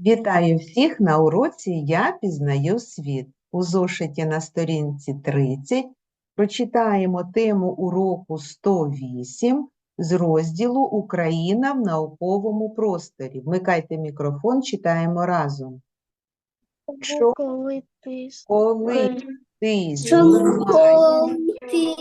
Вітаю всіх на уроці Я пізнаю світ. У зошиті на сторінці 30 прочитаємо тему уроку 108 з розділу Україна в науковому просторі. Вмикайте мікрофон, читаємо разом. Що Коли ти коли ти Чому ти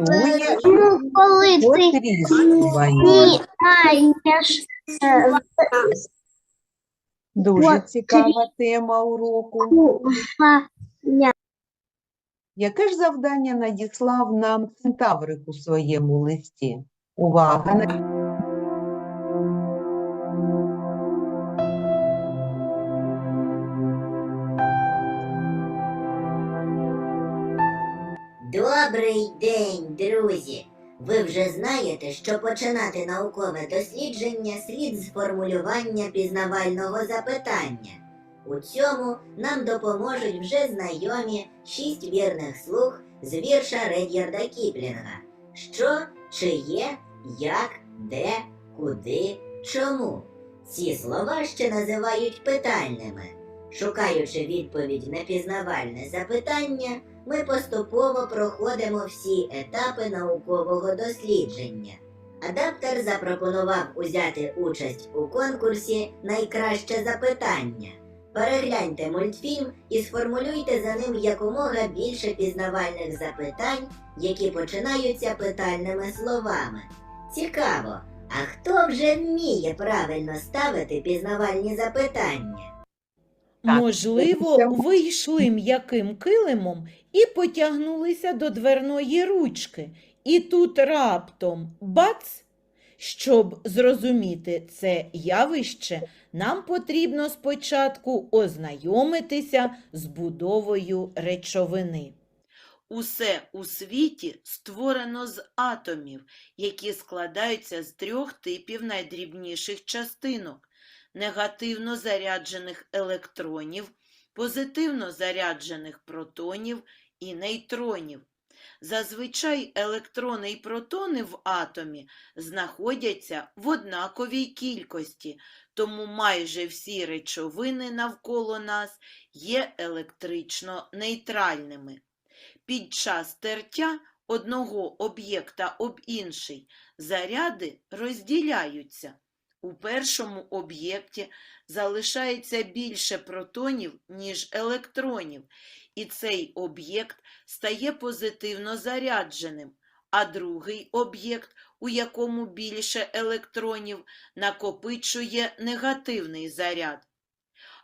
метри, коли ти потріскування. знаєш Дуже цікава тема уроку. Яке ж завдання надіслав нам Центаврик у своєму листі? Увага на Добрий день, друзі! Ви вже знаєте, що починати наукове дослідження слід з формулювання пізнавального запитання. У цьому нам допоможуть вже знайомі шість вірних слуг з вірша Ред'ярда Кіплінга. Що, чиє, як, де, куди, чому. Ці слова ще називають питальними. Шукаючи відповідь на пізнавальне запитання, ми поступово проходимо всі етапи наукового дослідження. Адаптер запропонував узяти участь у конкурсі Найкраще запитання. Перегляньте мультфільм і сформулюйте за ним якомога більше пізнавальних запитань, які починаються питальними словами. Цікаво, а хто вже вміє правильно ставити пізнавальні запитання? Так, Можливо, ви йшли м'яким килимом і потягнулися до дверної ручки. І тут раптом бац! Щоб зрозуміти це явище, нам потрібно спочатку ознайомитися з будовою речовини. Усе у світі створено з атомів, які складаються з трьох типів найдрібніших частинок негативно заряджених електронів, позитивно заряджених протонів і нейтронів. Зазвичай електрони і протони в атомі знаходяться в однаковій кількості, тому майже всі речовини навколо нас є електрично нейтральними. Під час тертя одного об'єкта об інший заряди розділяються. У першому об'єкті залишається більше протонів, ніж електронів, і цей об'єкт стає позитивно зарядженим, а другий об'єкт, у якому більше електронів, накопичує негативний заряд.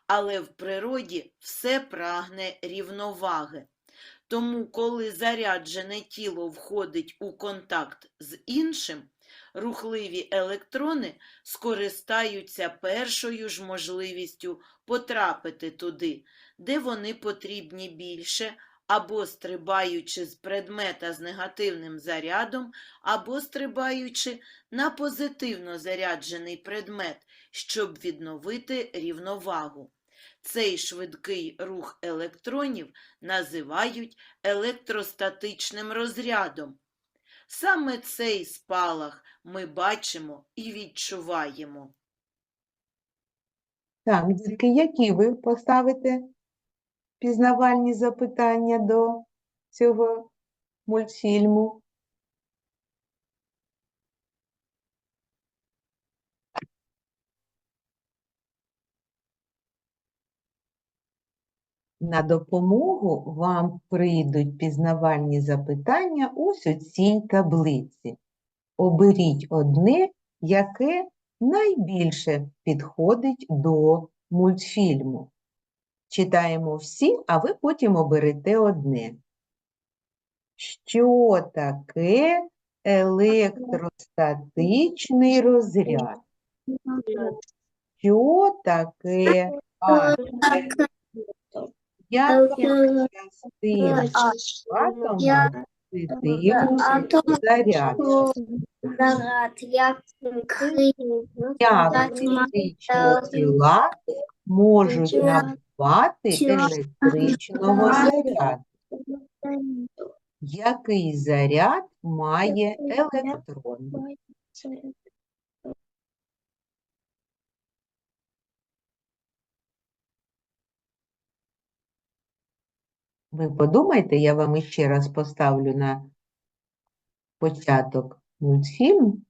Але в природі все прагне рівноваги. Тому, коли заряджене тіло входить у контакт з іншим, рухливі електрони скористаються першою ж можливістю потрапити туди, де вони потрібні більше, або стрибаючи з предмета з негативним зарядом, або стрибаючи на позитивно заряджений предмет, щоб відновити рівновагу. Цей швидкий рух електронів називають електростатичним розрядом. Саме цей спалах ми бачимо і відчуваємо. Так, дітки, які ви поставите пізнавальні запитання до цього мультфільму? На допомогу вам прийдуть пізнавальні запитання ось у цій таблиці. Оберіть одне, яке найбільше підходить до мультфільму. Читаємо всі, а ви потім оберете одне. Що таке електростатичний розряд? Що таке атом? Яка частина атома позитивно заряджена? Як фізичні тіла можуть набувати електричного заряду? Який заряд має електрон? Ви подумайте, я вам іще раз поставлю на початок мультфільм.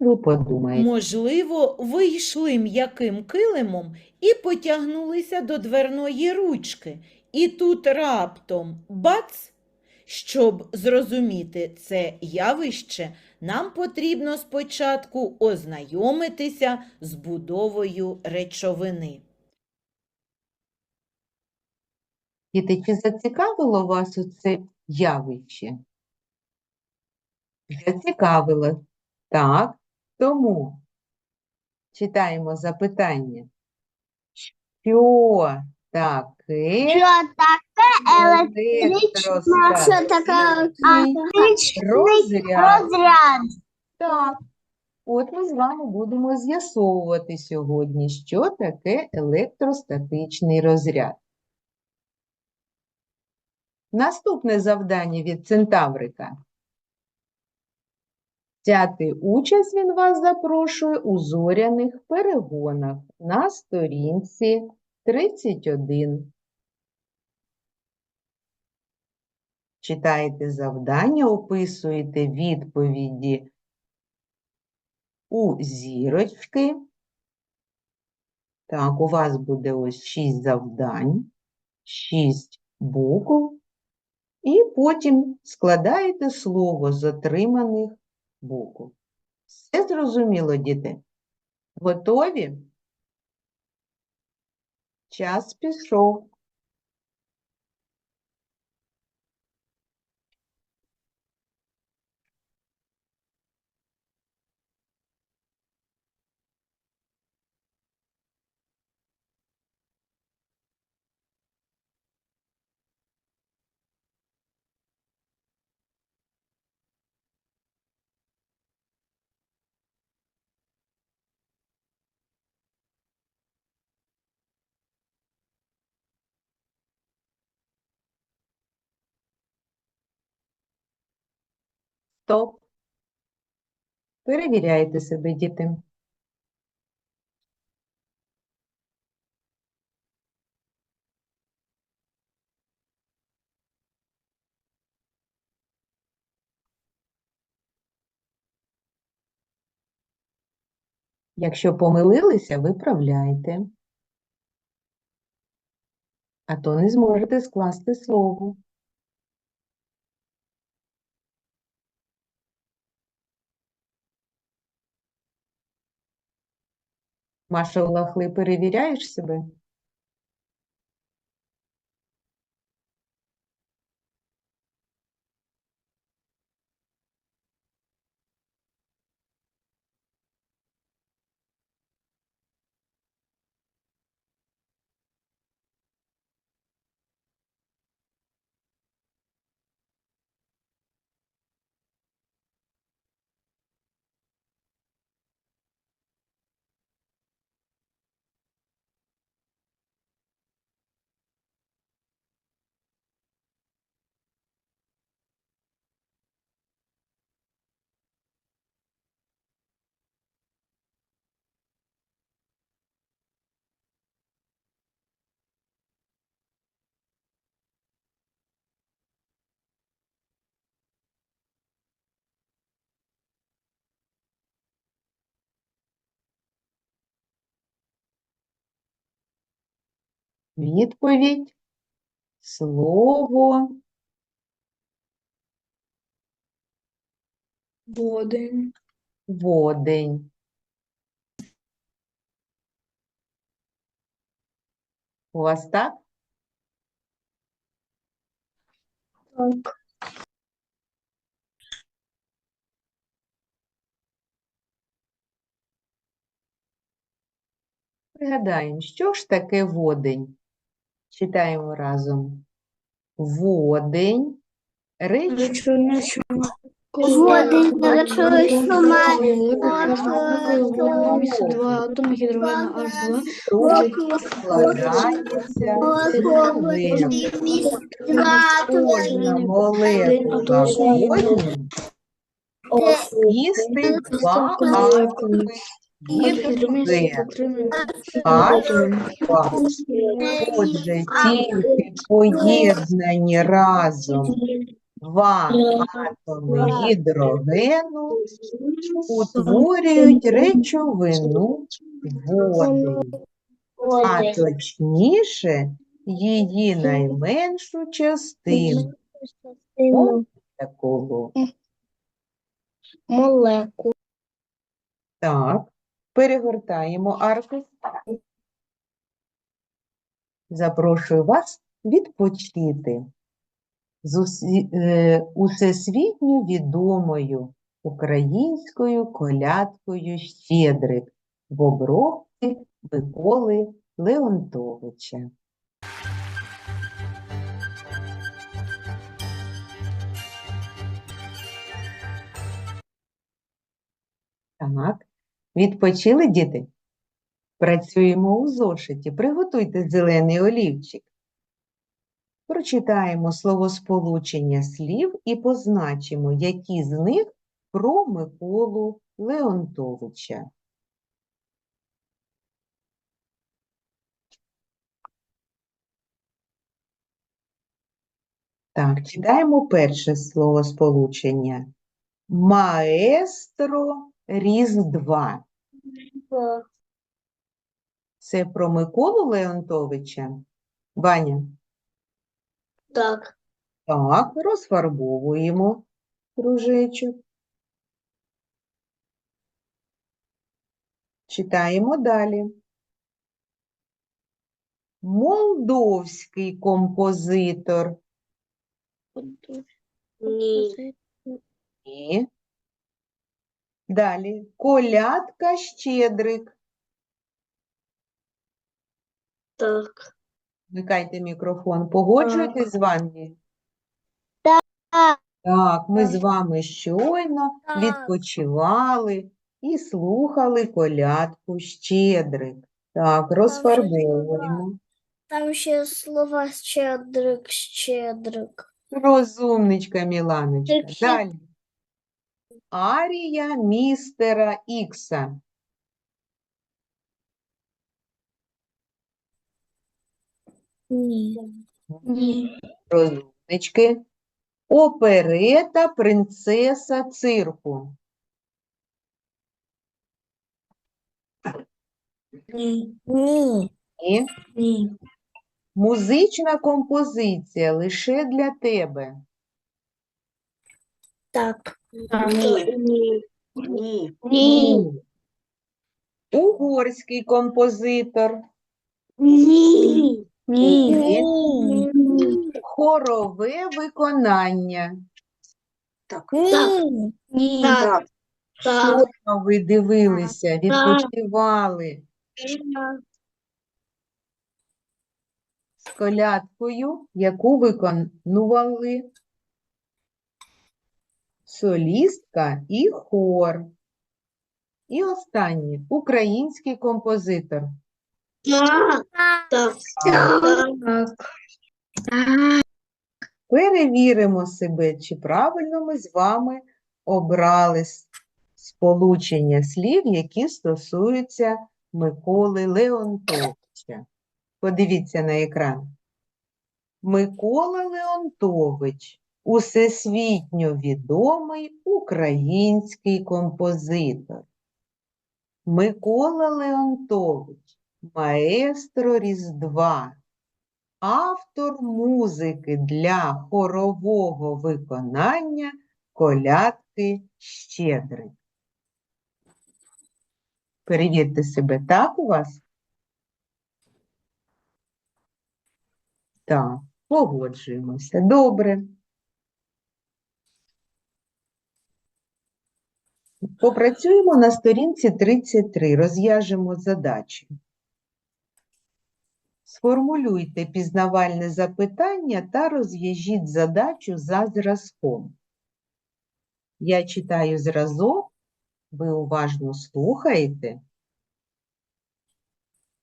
Ви подумайте. Можливо, ви йшли м'яким килимом і потягнулися до дверної ручки. І тут раптом бац! Щоб зрозуміти це явище, нам потрібно спочатку ознайомитися з будовою речовини. Діти, чи зацікавило вас це явище? Зацікавило. Так, тому читаємо запитання. Що таке Що таке електрична? Що таке електричний розряд? розряд? Так. От ми з вами будемо з'ясовувати сьогодні, що таке електростатичний розряд. Наступне завдання від Центаврика. Взяти участь він вас запрошує у зоряних перегонах на сторінці 31. Читаєте завдання, описуєте відповіді у зірочки. Так, у вас буде ось 6 завдань, 6 букв, і потім складаєте слово з отриманих букв. Все зрозуміло, діти? Готові? Час пішов. Стоп. Перевіряйте себе, діти. Якщо помилилися, виправляйте. А то не зможете скласти слово. Маша Лахли, перевіряєш себе? Відповідь. Слово. Водень. Водень. У вас так? Так. Пригадаємо, що ж таке водень? Читаємо разом. Водень. Реч... Водень, гідрогену H2 Що складається з молекул. Кожна молекула водню містить два атоми гідроген. H2. Отже, тільки поєднані разом два атоми гідрогену утворюють речовину води, а точніше її найменшу частину такого. Молекул. Так, перегортаємо аркуш. Запрошую вас відпочити з е, усесвітньо відомою українською колядкою «Щедрик» в обробці Миколи Леонтовича. Так, відпочили, діти? Працюємо у зошиті. Приготуйте зелений олівчик. Прочитаємо словосполучення слів і позначимо, які з них про Миколу Леонтовича. Так, читаємо перше словосполучення. Маестро Різдва. Це про Миколу Леонтовича? Ваня? Так. Так, розфарбовуємо кружечок. Читаємо далі. Молдовський композитор. Ні. Ні. Далі. Колядка Щедрик. Так. Вмикайте мікрофон. Погоджуєтесь з вами? Так. Так, ми з вами щойно Так. відпочивали і слухали колядку Щедрик. Так, розфарбовуємо. Там ще слова щедрик, щедрик. Розумничка, Міланочка. Далі. Арія містера Ікса. Ні. Ні. Розумнички. Оперета принцеса цирку. Ні. Ні. Ні. музична композиція лише для тебе. Так. Ні. Ні. Ні. Ні. Угорський композитор. Ні. Ні. Ні. Хорове виконання. Так. Ні. Ні. Так. Так. Ви дивилися, відпочивали з колядкою, яку виконували солістка і хор. І останнє український композитор. Так. Так. Так. Перевіримо себе, чи правильно ми з вами обрали сполучення слів, які стосуються Миколи Леонтовича. Подивіться на екран. Микола Леонтович – усесвітньо відомий український композитор. Микола Леонтович – маестро Різдва, автор музики для хорового виконання колядки Щедрик. Перевірте себе, так у вас? Так, погоджуємося. Добре. Попрацюємо на сторінці 33, розв'яжемо задачі. Сформулюйте пізнавальне запитання та розв'яжіть задачу за зразком. Я читаю зразок, ви уважно слухаєте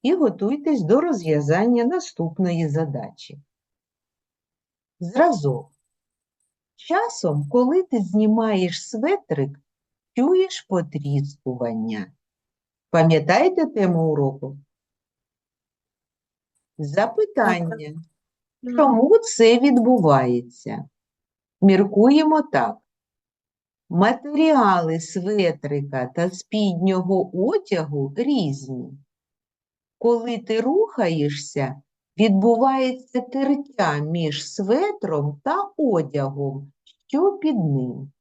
і готуйтесь до розв'язання наступної задачі. Зразок. Часом, коли ти знімаєш светрик, чуєш потріскування. Пам'ятаєте тему уроку? Запитання. Чому це відбувається? Міркуємо так. Матеріали светрика та спіднього одягу різні. Коли ти рухаєшся, відбувається тертя між светром та одягом, що під ним.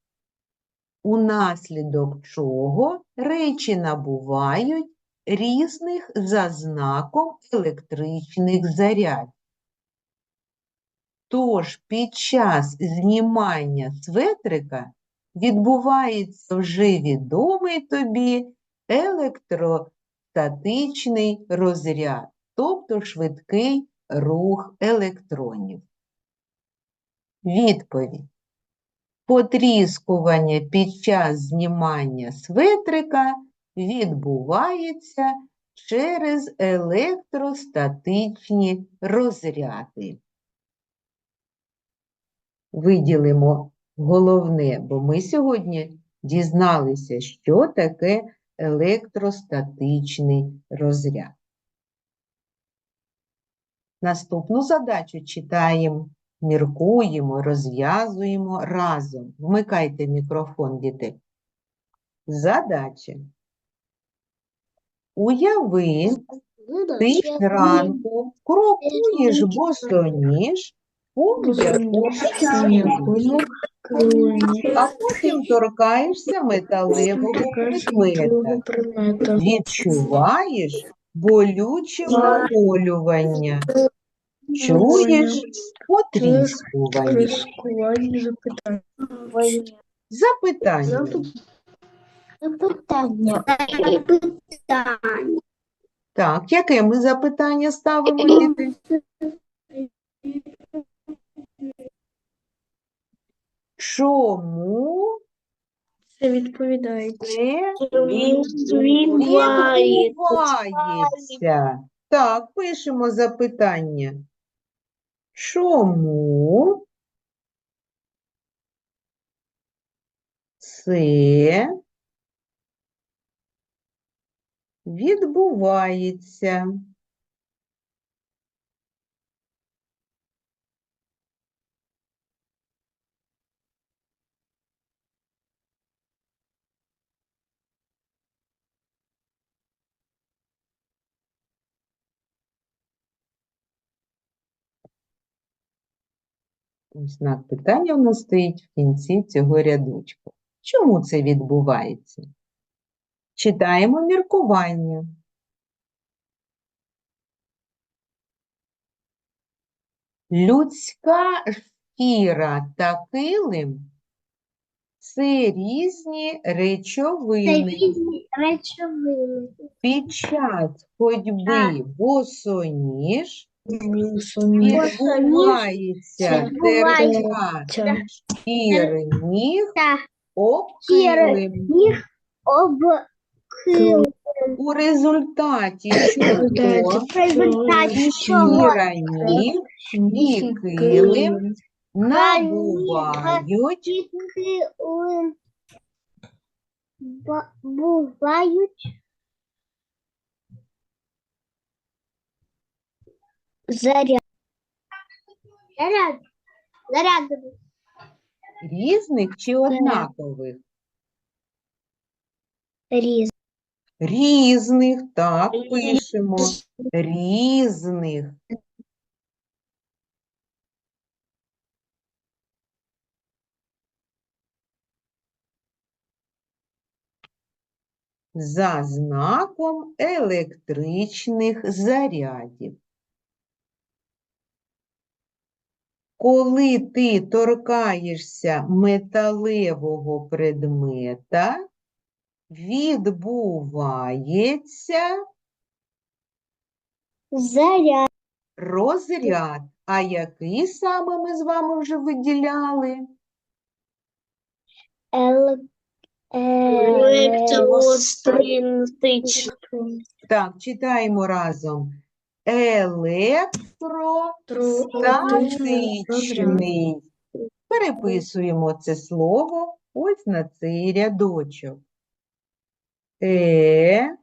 Унаслідок чого речі набувають різних за знаком електричних зарядів. Тож під час знімання светрика відбувається вже відомий тобі електростатичний розряд, тобто швидкий рух електронів. Відповідь. Потріскування під час знімання светрика відбувається через електростатичні розряди. Виділимо головне, бо ми сьогодні дізналися, що таке електростатичний розряд. Наступну задачу читаємо, міркуємо, розв'язуємо разом. Вмикайте мікрофон, діти. Задача. Уяви, ти зранку крокуєш босоніж по м'якому снігу, а потім торкаєшся металевого предмета. Відчуваєш болюче вколювання, чуєш потріскування. Запитання. Запитання. Запитання. Так, яке ми запитання ставимо, діти? Чому Це відповідає. це відбувається? Так, пишемо запитання. Чому це відбувається? Ось знак питання у нас стоїть в кінці цього рядочку. Чому це відбувається? Читаємо міркування. Людська шкіра та килим – це різні речовини. речовини. Під час ходьби Босоніж. Відбувається. Тертя шкіри ніг Так. об Шкіри килим. ніг об кил. У результаті. шкіра ніг і килим набувають. Бувають заряд. Заряд. Зарядові. різних чи однакових? Різ. Різних, так, пишемо. Різних. За знаком електричних зарядів. Коли ти торкаєшся металевого предмета, відбувається Заряд. розряд. А який саме ми з вами вже виділяли? Ел... Електростатичний. Так, читаємо разом. Електростатичний. Переписуємо це слово ось на цей рядочок. Е,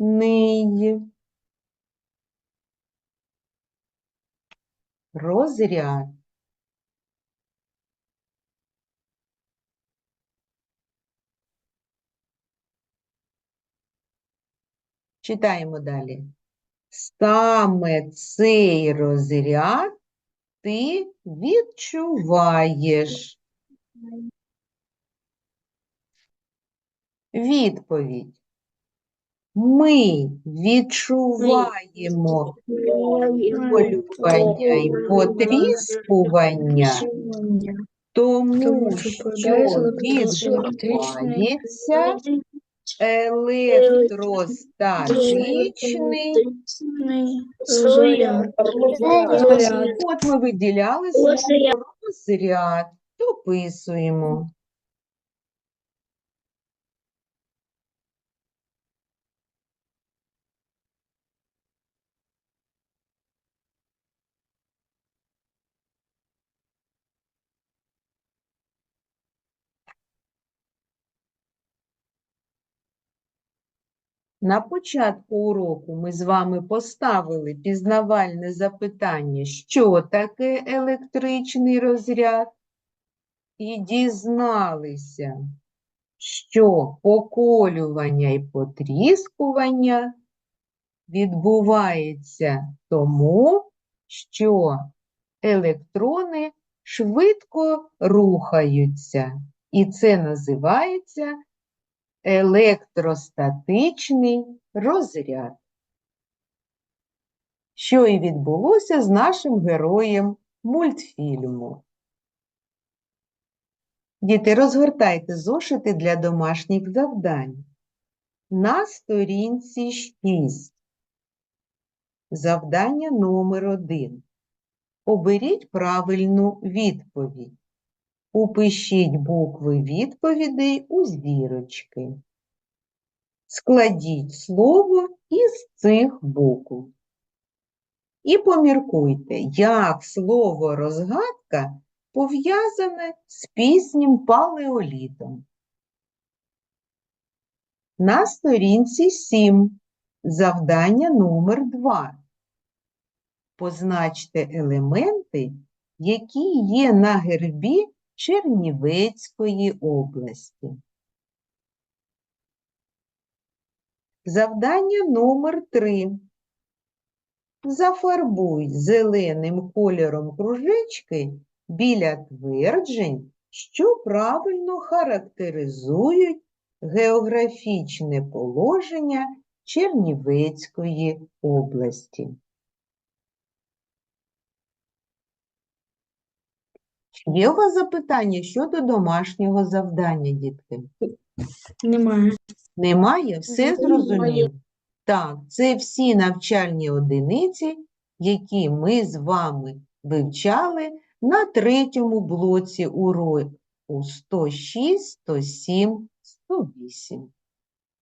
ний. Розряд. Читаємо далі. Саме цей розряд ти відчуваєш. Відповідь. Ми відчуваємо хвилювання і потріскування, тому що відбувається електростатичний заряд. Заряд. От ми виділяли розряд, дописуємо. На початку уроку ми з вами поставили пізнавальне запитання, що таке електричний розряд, і дізналися, що поколювання і потріскування відбувається тому, що електрони швидко рухаються, і це називається електростатичний розряд. Що і відбулося з нашим героєм мультфільму. Діти, розгортайте зошити для домашніх завдань. На сторінці 6. Завдання номер 1. Оберіть правильну відповідь. Упишіть букви відповідей у зірочки. Складіть слово із цих букв. І поміркуйте, як слово розгадка пов'язане з піснім палеолітом. На сторінці 7. Завдання номер 2. Позначте елементи, які є на гербі Чернівецької області. Завдання номер 3. Зафарбуй зеленим кольором кружечки біля тверджень, що правильно характеризують географічне положення Чернівецької області. Є у вас запитання щодо домашнього завдання, дітки? Немає. Немає? Все зрозуміло? Так, це всі навчальні одиниці, які ми з вами вивчали на третьому блоці уроку 106, 107, 108.